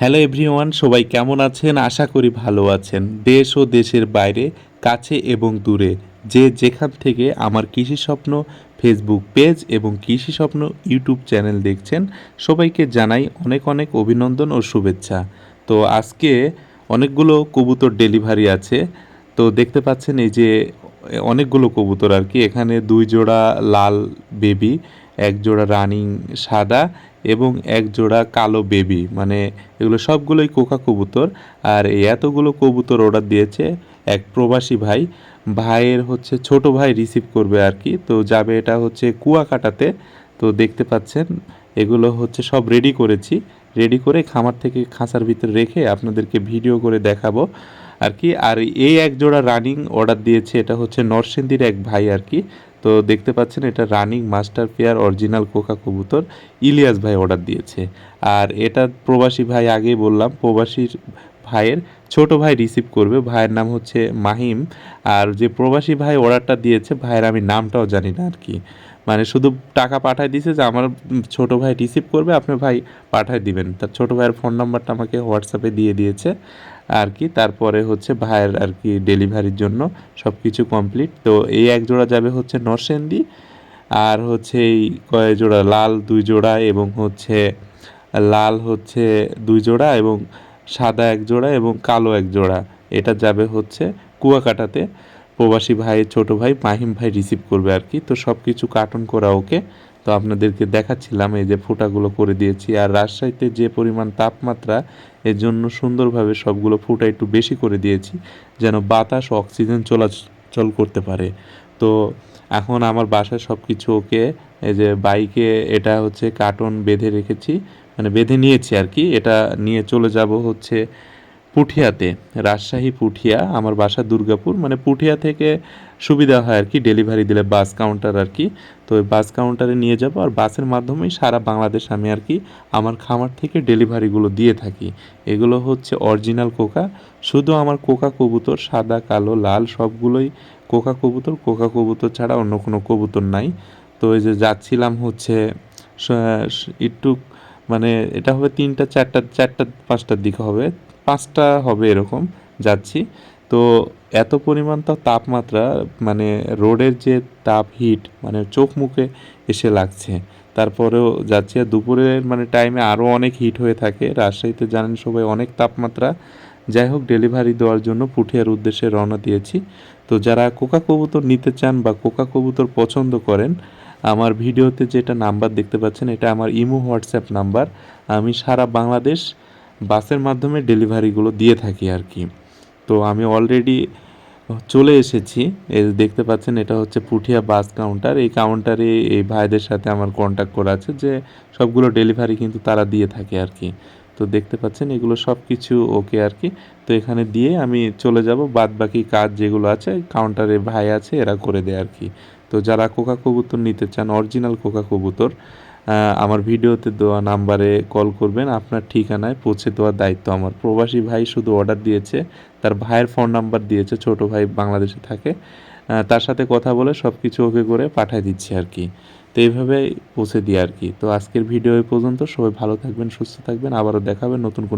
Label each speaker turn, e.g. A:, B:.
A: Hello everyone সবাই কেমন আছেন? আশা করি ভালো আছেন। দেশ ও দেশের বাইরে, কাছে এবং দূরে, যে যেখান থেকে আমার কৃষি স্বপ্ন ফেসবুক পেজ এবং কৃষি স্বপ্ন ইউটিউব চ্যানেল দেখছেন, সবাইকে জানাই অনেক অনেক অভিনন্দন ও শুভেচ্ছা। তো আজকে অনেকগুলো কবুতর ডেলিভারি আছে। তো দেখতে পাচ্ছেন এই যে অনেকগুলো কবুতর আর কি। এখানে দুই জোড়া লাল বেবি এক জোড়া রানিং সাদা এবং এক জোড়া কালো বেবি। মানে এগুলো সবগুলোই কোকা কবুতর। আর এতগুলো কবুতর অর্ডার দিয়েছে এক প্রবাসী ভাই। ভাইয়ের হচ্ছে ছোট ভাই রিসিভ করবে আর কি তো যাবে এটা হচ্ছে কুয়াকাটাতে। তো দেখতে পাচ্ছেন, এগুলো হচ্ছে সব রেডি করেছি। রেডি করে খামার থেকে খাঁচার ভিতরে রেখে আপনাদেরকে ভিডিও করে দেখাবো আর কি আর এই এক জোড়া রানিং অর্ডার দিয়েছে, এটা হচ্ছে নরসিংদীর এক ভাই আর কি তো দেখতে পাচ্ছেন এটা রানিং মাস্টার পেয়ার অরিজিনাল কোকা কবুতর। ইলিয়াস ভাই অর্ডার দিয়েছে। আর এটা প্রবাসী ভাই আগেই বললাম প্রবাসীর ভাইয়ের ছোট ভাই রিসিভ করবে। ভাইয়ের নাম হচ্ছে মাহিম। আর যে প্রবাসী ভাই অর্ডারটা দিয়েছে, ভাইয়ের আমি নামটাও জানি না আর কি। মানে শুধু টাকা পাঠায় দিয়েছে যে আমার ছোট ভাই রিসিভ করবে, আপনি ভাই পাঠায় দিবেন। তার ছোট ভাইয়ের ফোন নাম্বারটা আমাকে হোয়াটসঅ্যাপে দিয়ে দিয়েছে আর কি। তারপরে হচ্ছে ভাইয়ের আর কি ডেলিভারির জন্য সব কিছু কমপ্লিট তো এই এক জোড়া যাবে হচ্ছে নরসেন্দি আর হচ্ছে এই কয় জোড়া? লাল দুই জোড়া এবং হচ্ছে লাল হচ্ছে দুই জোড়া এবং সাদা এক জোড়া এবং কালো এক জোড়া। এটা যাবে হচ্ছে কুয়াকাটাতে। প্রবাসী ভাইয়ের ছোট ভাই, মাহিম ভাই রিসিভ করবে আর কি। তো সব কিছু কার্টুন করা ওকে। তো আপনাদেরকে দেখাচ্ছিলাম এই যে ফুটাগুলো করে দিয়েছি। আর রাজশাহীতে যে পরিমাণ তাপমাত্রা, এর জন্য সুন্দরভাবে সবগুলো ফুটা একটু বেশি করে দিয়েছি, যেন বাতাস অক্সিজেন চলাচল করতে পারে। তো এখন আমার বাসায় সব কিছু ওকে, এই যে বাইকে এটা হচ্ছে কার্টন বেঁধে রেখেছি। মানে বেঁধে নিয়েছি আর কি। এটা নিয়ে চলে যাব হচ্ছে পুঠিয়াতে, রাজশাহী পুঠিয়া, আমার বাসা দুর্গাপুর মানে পুঠিয়া থেকে সুবিধা হয় আর কি ডেলিভারি দিলে বাস কাউন্টার আর কি। তো ওই বাস কাউন্টারে নিয়ে যাব আর বাসের মাধ্যমেই সারা বাংলাদেশ আমি আর কি আমার খামার থেকে ডেলিভারিগুলো দিয়ে থাকি। এগুলো হচ্ছে অরিজিনাল কোকা শুধু আমার কোকা কবুতর, সাদা, কালো, লাল, সবগুলোই কোকা কবুতর কোকা কবুতর ছাড়া অন্য কোনো কবুতর নাই। তো ওই যে যাচ্ছিলাম হচ্ছে একটু মানে এটা হবে তিনটা, চারটা চারটা, পাঁচটার দিকে হবে। পাঁচটা হবে এরকম যাচ্ছি। তো এত পরিমাণ তো তাপমাত্রা মানে রোডের যে তাপ হিট মানে চোখ মুখে এসে লাগছে। তারপরেও যাচ্ছি আর দুপুরের মানে টাইমে আরও অনেক হিট হয়ে থাকে। রাজশাহীতে জানেন সবাই অনেক তাপমাত্রা। যাই হোক ডেলিভারি দেওয়ার জন্য পুঠিয়ার উদ্দেশ্যে রওনা দিয়েছি। তো যারা কোকা কবুতর নিতে চান বা কোকা কবুতর পছন্দ করেন, আমার ভিডিওতে যেটা নাম্বার দেখতে পাচ্ছেন, এটা আমার ইমো হোয়াটসঅ্যাপ নাম্বার আমি সারা বাংলাদেশ বাসের মাধ্যমে ডেলিভারিগুলো দিয়ে থাকি আর কি। তো আমি অলরেডি চলে এসেছি। এই দেখতে পাচ্ছেন, এটা হচ্ছে পুঠিয়া বাস কাউন্টার এই কাউন্টারে এই ভাইদের সাথে আমার কন্ট্যাক্ট করা আছে যে সবগুলো ডেলিভারি কিন্তু তারা দিয়ে থাকে আর কি। তো দেখতে পাচ্ছেন, এগুলো সব কিছু ওকে আর কি। তো এখানে দিয়ে আমি চলে যাব। বাদ বাকি কাজ যেগুলো আছে কাউন্টারে ভাই আছে, এরা করে দেয় আর কি। তো যারা কোকা কবুতর নিতে চান অরিজিনাল কোকা কবুতর আমার ভিডিওতে দেওয়া নাম্বারে কল করবেন। আপনার ঠিকানায় পৌঁছে দেওয়ার দায়িত্ব আমার। প্রবাসী ভাই শুধু অর্ডার দিয়েছে, তার ভাইয়ের ফোন নাম্বার দিয়েছে, ছোট ভাই বাংলাদেশে থাকে। তার সাথে কথা বলে সব কিছু ওকে করে পাঠিয়ে দিচ্ছি আর কি। তো এইভাবে পৌঁছে দিই আর কি। তো আজকের ভিডিও এই পর্যন্ত। সবাই ভালো থাকবেন, সুস্থ থাকবেন। আবারও দেখাবেন নতুন কোনো